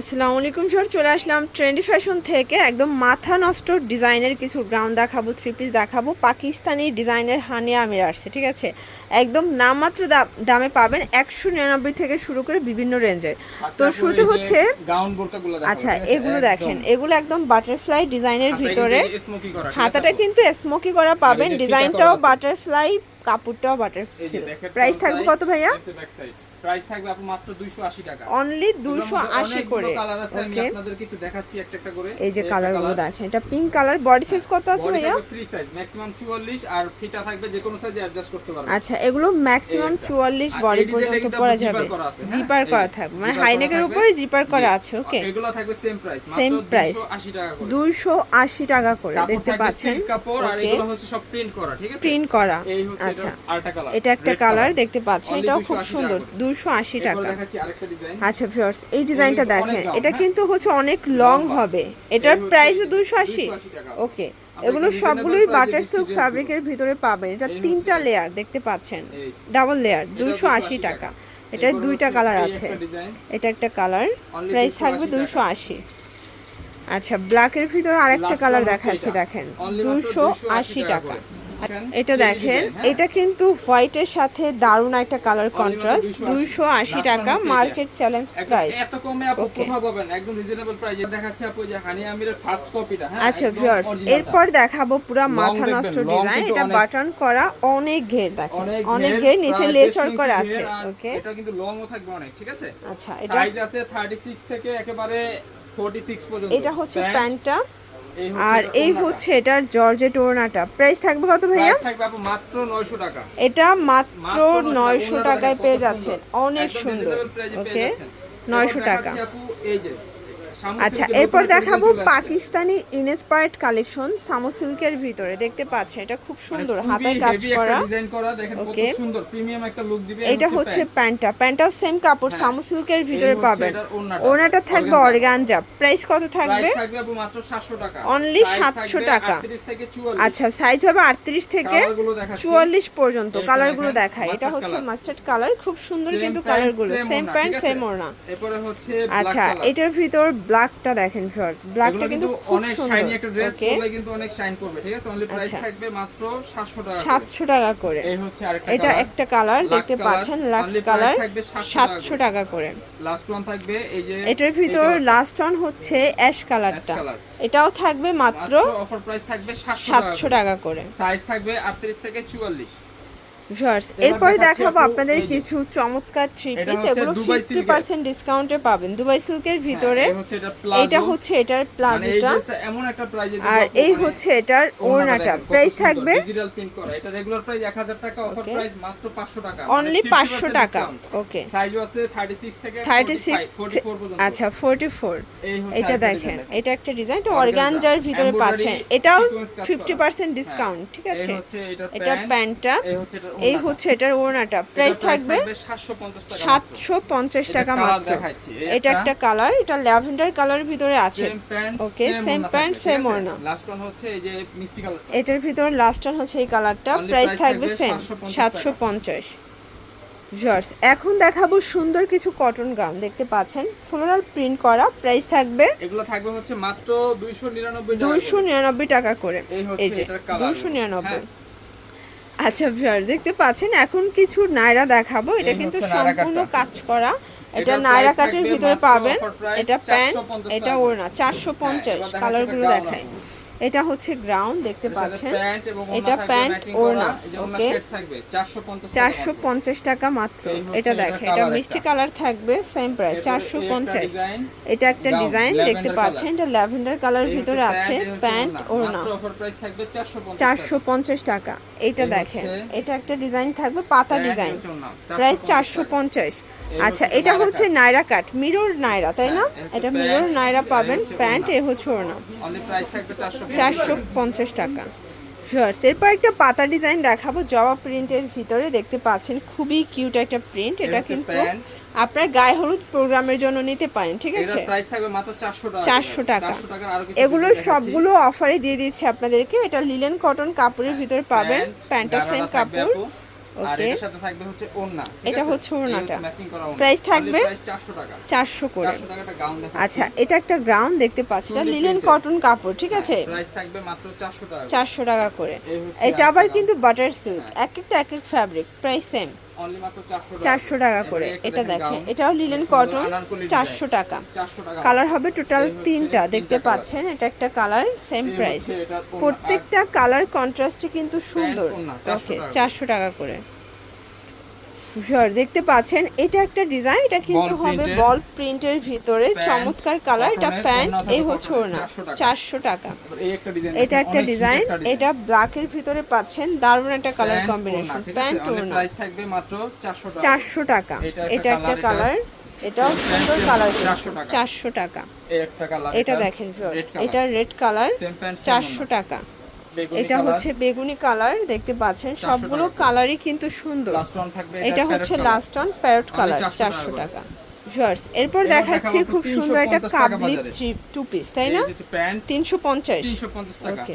আসসালামু আলাইকুম স্যার চলে আসলাম ট্রেন্ডি ফ্যাশন থেকে। একদম মাথা নষ্ট ডিজাইনের কিছু গ্রাউন্ড দেখাবো থ্রি পিস দেখাবো। পাকিস্তানি ডিজাইনের হানিয়া আমির আসছে ঠিক আছে? একদম নামমাত্র দামে পাবেন একশো নিরানব্বই থেকে শুরু করে বিভিন্ন রেঞ্জের তো শুরুতে হচ্ছে আচ্ছা এগুলো দেখেন এগুলো একদম বাটারফ্লাই ডিজাইনের ভিতরে? হাতাটা কিন্তু স্মোকি করা পাবেন ডিজাইনটাও। বাটারফ্লাই কাপড়টাও বাটারফ্লাই প্রাইস থাকবে কত ভাইয়া? প্রাইস থাকবে আপু মাত্র 280 টাকা। অনলি দুশো আশি করে। কালার আছে আমি আপনাদেরকে একটু দেখাচ্ছি একটা একটা করে। এই যে কালারগুলো দেখেন এটা পিঙ্ক কালার বডি সাইজ কত আছে ভাইয়া? free size, maximum 44 আর ফিতা থাকবে যে কোনো সাইজে অ্যাডজাস্ট করতে পারবেন। আচ্ছা এগুলো ম্যাক্সিমাম একটা। চুয়াল্লিশ আর বডি পর্যন্ত পরা যাবে। জিপার করা হ্যাঁ? থাকবে। মানে হাইনেকের উপরে জিপার করা আছে ওকে এগুলো থাকবে সেম প্রাইস Same price। 280 টাকা করে। দুইশো আশি টাকা করে দেখতে পাচ্ছেন কাপড় আর এগুলো হচ্ছে সব প্রিন্ট করা ঠিক আছে? প্রিন্ট করা এই হচ্ছে আচ্ছা। এটা কালার এটা একটা কালার দেখতে পাচ্ছেন এটাও খুব সুন্দর। দুশো আশি টাকা। আচ্ছা ভিউয়ার্স এই ডিজাইনটা দেখেন এটা? কিন্তু হচ্ছে অনেক লং হবে। এটার প্রাইসও দুশো আশি। 280 ওকে এগুলো সবগুলোই বাটার সিল্ক ফ্যাব্রিকের ভিতরে পাবেন। এটা তিনটা লেয়ার দেখতে পাচ্ছেন? ডাবল লেয়ার দুশো আশি 280 টাকা। টাকা। এটা দুইটা কালার আছে। এটা একটা কালার প্রাইস থাকবে। দুশো আশি। আচ্ছা ব্ল্যাকের ভিতরে আরেকটা কালার দেখাচ্ছি দেখেন দুশো 280 আশি টাকা এটা দেখেন হ্যাঁ? এটা কিন্তু হোয়াইটের সাথে দারুণ একটা কালার কন্ট্রাস্ট 280 দুইশো আশি টাকা। মার্কেট চ্যালেঞ্জ প্রাইস এত কমে আপু কোথাও পাবেন একদম রিজনেবল প্রাইসে দেখাচ্ছি আপু এই যে হানি আমিরের ফার্স্ট কপিটা হ্যাঁ? আচ্ছা ভিউয়ার্স এরপর দেখাবো পুরো মাথা নষ্ট ডিজাইন এটা বাটন করা অনেক ঘের দেখেন। অনেক ঘের, নিচে 10 করা আছে ওকে এটা কিন্তু থাকবে অনেক ঠিক আছে? আচ্ছা এটা সাইজ আছে 36 থেকে একেবারে 46 পর্যন্ত। এটা হচ্ছে প্যান্টটা আর এই। হচ্ছে এটার জর্জেট ওড়নাটা। প্রাইস থাকবে কত ভাইয়া? থাকবে আপু মাত্র 900 টাকা। এটা মাত্র মাত্র 900 নয়শো টাকায় পেয়ে যাচ্ছেন। অনেক সুন্দর। ওকে যাচ্ছেন। নয়শো এরপর টাকা। আপু এই যে। আচ্ছা এরপর দেখাবো। পাকিস্তানি ইনস্পায়ার্ড কালেকশন সামো সিল্কের ভিতরে। দেখতে পাচ্ছেন এটা খুব মানে সুন্দর হাতায় কাজ করা। ডিজাইন করা দেখেন কত সুন্দর প্রিমিয়াম একটা লুক দিবে এটা হচ্ছে প্যান্টটা প্যান্টটাও সেম কাপড় হ্যাঁ। সামো সিল্কের ভিতরে পাবেন। ওড়নাটা। থাকবে। অর্গানজা প্রাইস কত থাকবে? মাত্র 700 টাকা। Only Size 700 টাকা। 38 থেকে 44 আচ্ছা সাইজ হবে আটত্রিশ থেকে কালারগুলো দেখাচ্ছি। চুয়াল্লিশ পর্যন্ত। এটা কালারগুলো দেখায়। এটা হচ্ছে মাস্টার্ড কালার খুব সুন্দর কিন্তু কালারগুলো সেম প্যান্ট? সেম ওড়না হচ্ছে আচ্ছা এটার ভিতর ব্ল্যাকটা দেখেন ফার্স্ট ব্ল্যাকটা কিন্তু অনেক শাইনি একটা ড্রেস পরলে কিন্তু অনেক শাইন করবে ঠিক আছে? অনলি প্রাইস আচ্ছা। থাকবে মাত্র 700 টাকা করে। সাতশো টাকা করে। এই হচ্ছে আরেকটা এটা একটা কালার দেখতে পাচ্ছেন লাক্স কালার 700 টাকা করে। লাস্ট ওয়ান থাকবে এই যে এটার ভিতর লাস্ট ওয়ান হচ্ছে অ্যাশ কালারটা এটাও থাকবে মাত্র অফার প্রাইস থাকবে 700 সাতশো টাকা করে। সাইজ থাকবে 38 থেকে 44 ভিউয়ার্স এরপর দেখাবো আপনাদের কিছু চমৎকার থ্রি পিস এগুলো দুবাই ফিফটি সিল্কের। পার্সেন্ট ডিসকাউন্টে পাবেন। দুবাই সিল্কের ভিতরে হ্যাঁ, হচ্ছে এটা হচ্ছে এটার মানে প্লাজোটা এমন একটা প্রাইজে আর এই হচ্ছে এটার ওড়নাটা প্রাইস থাকবে ডিজিটাল প্রিন্ট করা। এটা রেগুলার প্রাইস 1000 টাকা অফার প্রাইস মাত্র 500 টাকা। অনলি পাঁচশো টাকা। ওকে সাইজও আছে 36 থেকে থার্টি সিক্স 44 পর্যন্ত। আচ্ছা ফোরটি ফোর এই হচ্ছে এটা দেখেন। এটা একটা ডিজাইন এটা অর্গানজার ভিতরে পাচ্ছেন। এটাও sequence কাজ ফিফটি পার্সেন্ট হ্যাঁ। ডিসকাউন্ট ঠিক আছে? এটা প্যান্টটা এই হচ্ছে এই হচ্ছে এটার ওড়নাটা। প্রাইস থাকবে 750 টাকা মাত্র। এটা একটা কালার এটা ল্যাভেন্ডার কালারের ভিতরে আছে। ওকে সেম প্যান্ট সেম ওড়না। এটার ভিতর লাস্ট ওয়ান হচ্ছে এই কালারটা প্রাইস থাকবে সেম সাতশো পঞ্চাশ জর্স এখন দেখাবো সুন্দর কিছু কটন গাউন দেখতে পাচ্ছেন? ফ্লোরাল প্রিন্ট করা প্রাইস থাকবে এগুলো থাকবে হচ্ছে মাত্র 299 299 টাকা করে। এই যে 299 আচ্ছা ভিউয়ার দেখতে পাচ্ছেন এখন কিছু নায়রা দেখাবো। এটা কিন্তু সম্পূর্ণ কাজ করা। এটা নায়রা কাটের ভিতরে পাবেন। এটা প্যান্ট এটা ওড়না চারশো পঞ্চাশ দেখাচ্ছি কালারগুলো আপু। এটা হচ্ছে গ্রাউন্ড দেখতে পাচ্ছেন। এটা প্যান্ট ওড়না ওকে 450 টাকা চারশো মাত্র। পঞ্চাশ টাকা মাত্র। এটা দেখেন এটা মিষ্টি কালার থাকবে সেম প্রাইস এরপরে চারশো এই একটা পঞ্চাশ। design, এটা একটা ডিজাইন দেখতে পাচ্ছেন এটা ল্যাভেন্ডার কালার ভিতরে আছে প্যান্ট ওড়না। মাত্র offer price থাকবে 450 চারশো টাকা। পঞ্চাশ টাকা। এটা দেখেন এটা একটা ডিজাইন থাকবে পাতা ডিজাইন প্রাইস 450 আচ্ছা এটা হচ্ছে। নায়রা কাট মিরর নায়রা তাই না হ্যাঁ, এটা মিরর এই পাবেন প্যান্ট। এ হচ্ছে ওড়না Only price থাকবে 450 চারশো পঞ্চাশ টাকা Viewers, এরপর একটা পাতা ডিজাইন দেখাবো জবা প্রিন্টের ভিতরে দেখতে পাচ্ছেন খুবই কিউট একটা প্রিন্ট এটা কিন্তু। আপনার গায়ে হলুদ প্রোগ্রামের জন্য নিতে পারেন ঠিক আছে প্রাইস থাকবে মাত্র 400 টাকা 400 টাকা। 400 কিছু এগুলো সবগুলো অফারে দিয়ে দিচ্ছি আপনাদেরকে এটা লিলেন কটন কাপড়ের ভিতরে পাবেন প্যান্ট, প্যান্টটা সেম কাপড়। আর ওকে সাথে থাকবে হচ্ছে ওড়না এটা হচ্ছে ওড়নাটা। Price থাকবে? 400 টাকা। চারশো করে। 400 টাকা একটা গাউন আচ্ছা এটা একটা গ্রাউন্ড দেখতে পাচ্ছি এটা লিনেন কটন কাপড় ঠিক আছে? প্রাইস থাকবে মাত্র 400 টাকা চারশো টাকা করে। এটা আবার কিন্তু বাটার সিল্ক এক একটা এক এক ফ্যাব্রিক প্রাইস সেম অনলি মাত্র 400 টাকা। চারশো টাকা করে। এটা দেখেন এটাও লিলেন কটন চারশো টাকা। কালার হবে টোটাল তিনটা দেখতে পাচ্ছেন এটা একটা কালার সেম প্রাইস। প্রত্যেকটা কালার কন্ট্রাস্টে কিন্তু সুন্দর। ওড়না, 400 ওকে চারশো টাকা করে। Sure, দেখতে পাচ্ছেন এটা একটা ডিজাইন এটা কিন্তু হবে বল প্রিন্টের ভিতরে চমৎকার কালার এটা প্যান্ট এই হচ্ছে cotton এর, ওড়না 400 টাকা। চারশো টাকা। এটা একটা ডিজাইন এটা ব্ল্যাকের ভিতরে পাচ্ছেন দারুণ একটা কালার কম্বিনেশন? প্যান্ট ওড়না প্রাইস থাকবে মাত্র 400 টাকা। চারশো টাকা এটা একটা কালার এটাও সুন্দর কালার 400 টাকা। চারশো টাকা। এটা দেখেন এটা রেড কালার চারশো টাকা। এটা হচ্ছে বেগুনি কালার দেখতে পাচ্ছেন সবগুলো কালারই কিন্তু সুন্দর। এটা হচ্ছে লাস্ট অন প্যারট কালার চারশো টাকা এরপর দেখাচ্ছি খুব সুন্দর একটা কাবলি থ্রি টু পিস তাই না? তিনশো পঞ্চাশ। 350 টাকা। ওকে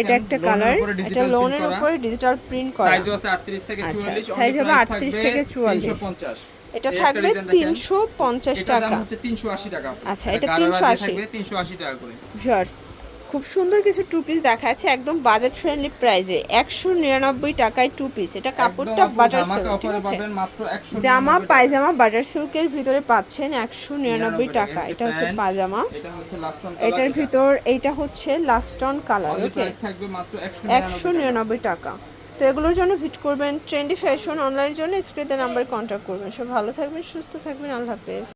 এটা একটা কালার এটা লোনের উপরে ডিজিটাল প্রিন্ট করা। সাইজ আছে 38 থেকে আচ্ছা, 44 size হবে price 38 থেকে 44 এটা থাকবে। তিনশো টাকা। হচ্ছে 380 টাকা। আচ্ছা, এটা গাড়োয়ালা দিয়ে 380 থাকবে 380 টাকা করে। ভিউয়ার্স খুব সুন্দর কিছু টু পিস দেখা যাচ্ছে একদম বাজেট ফ্রেন্ডলি প্রাইসে একশো নিরানব্বই টাকায় টু পিস এটা কাপড়টা বাটার ধামাকা সিল্ক ঠিক আছে? মাত্র 100 জামা পায়জামা বাটার সিল্কের ভিতরে পাচ্ছেন একশো নিরানব্বই টাকা। এটা হচ্ছে ওয়ান এটার ভিতর এইটা হচ্ছে লাস্টন কালার ওকে প্রাইস থাকবে মাত্র 199 একশো নিরানব্বই টাকা। তো এগুলোর জন্য ভিজিট করবেন ট্রেন্ডি ফ্যাশন অনলাইনের জন্য স্ক্রিনে নাম্বার কন্ট্যাক্ট করবেন। সব ভালো থাকবেন সুস্থ থাকবেন আল্লাহ হাফেজ।